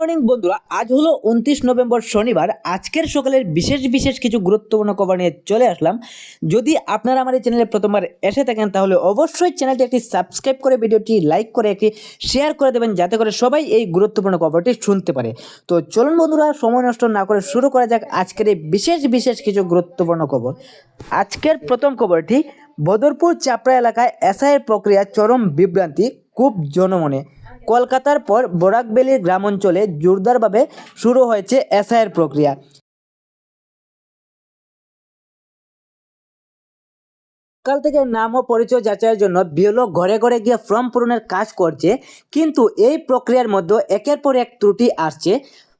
Morning বন্ধুরা, আজ হলো উনত্রিশ নভেম্বর শনিবার। আজকের সকালের বিশেষ বিশেষ কিছু গুরুত্বপূর্ণ খবর নিয়ে চলে আসলাম। যদি আপনারা আমার এই চ্যানেলে প্রথমবার এসে থাকেন, তাহলে অবশ্যই চ্যানেলটি একটি সাবস্ক্রাইব করে, ভিডিওটি লাইক করে, একটি শেয়ার করে দেবেন, যাতে করে সবাই এই গুরুত্বপূর্ণ খবরটি শুনতে পারে। তো চলুন বন্ধুরা, সময় নষ্ট না করে শুরু করা যাক আজকের এই বিশেষ বিশেষ কিছু গুরুত্বপূর্ণ খবর। আজকের প্রথম খবরটি, বদরপুর চাপড়া এলাকায় এসআইয়ের প্রক্রিয়া চরম বিভ্রান্তি, খুব জনমনে। কলকাতার পর বরাকবেলির গ্রাম অঞ্চলে জোরদারভাবে শুরু হয়েছে এসআইয়ের প্রক্রিয়া। সকাল থেকে নাম ও পরিচয় যাচাইয়ের জন্য বিএলও ঘরে ঘরে গিয়ে ফর্ম পূরণের কাজ করছে, কিন্তু এই প্রক্রিয়ার মধ্যে একের পর এক ত্রুটি আসছে।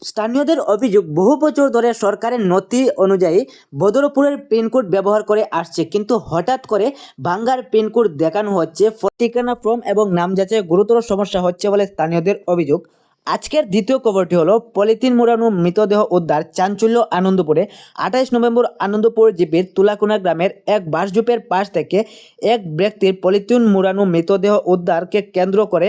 স্থানীয়দের অভিযোগ, বহু বছর ধরে সরকারের নথি অনুযায়ী বদরপুরের পিনকোড ব্যবহার করে আসছে। কিন্তু হঠাৎ করে বাঙ্গার পিনকোড দেখানো হচ্ছে ঠিকানা ফর্ম এবং নাম যাচাই গুরুতর সমস্যা হচ্ছে বলে স্থানীয়দের অভিযোগ। আজকের দ্বিতীয় খবরটি হলো, পলিথিন মোড়ানো মৃতদেহ উদ্ধার চাঞ্চল্য আনন্দপুরে আঠাইশ নভেম্বর আনন্দপুর জিপির তুলাকুনা গ্রামের এক বাসজুপের পাশ থেকে এক ব্যক্তির পলিথিন মোড়ানো মৃতদেহ উদ্ধারকে কেন্দ্র করে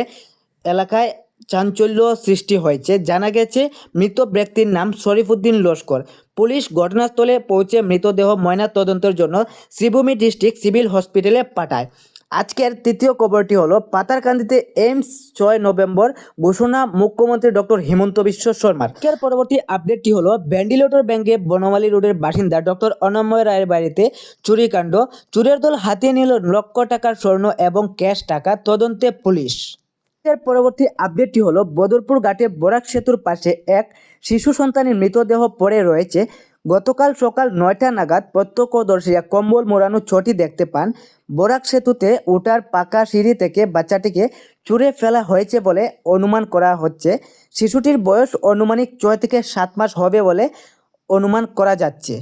এলাকায় চাঞ্চল্য সৃষ্টি হয়েছে। জানা গেছে, মৃত ব্যক্তির নাম শরীফুদ্দিন লস্কর। পুলিশ ঘটনাস্থলে পৌঁছে মৃতদেহ ময়না তদন্তের জন্য শ্রীভূমি ডিস্ট্রিক্ট সিভিল হসপিটালে পাঠায়। আজকের তৃতীয় খবরটি হলো, পাতারকান্দিতে এইমস ছয় নভেম্বর ঘোষণা মুখ্যমন্ত্রী ডক্টর হিমন্ত বিশ্ব শর্মার। আজকের পরবর্তী আপডেটটি হলো ভ্যান্ডিলেটর ব্যাংকে বনমালী রোডের বাসিন্দা ডক্টর অনময় রায়ের বাড়িতে চুরিকাণ্ড। চুরের দল হাতিয়ে নিল লক্ষ টাকার স্বর্ণ এবং ক্যাশ টাকা। তদন্তে পুলিশ এর পরবর্তী আপডেটটি হলো, বদরপুর ঘাটে বরাক সেতুর পাশে এক শিশু সন্তানের মৃতদেহ পড়ে রয়েছে। গতকাল সকাল নয়টা নাগাদ প্রত্যক্ষদর্শীরা কম্বল মোড়ানো ছটি দেখতে পান। বরাক সেতুতে ওঠার পাকা সিঁড়ি থেকে বাচ্চাটিকে চুরে ফেলা হয়েছে বলে অনুমান করা হচ্ছে। শিশুটির বয়স অনুমানিক ছয় থেকে সাত মাস হবে বলে অনুমান করা যাচ্ছে।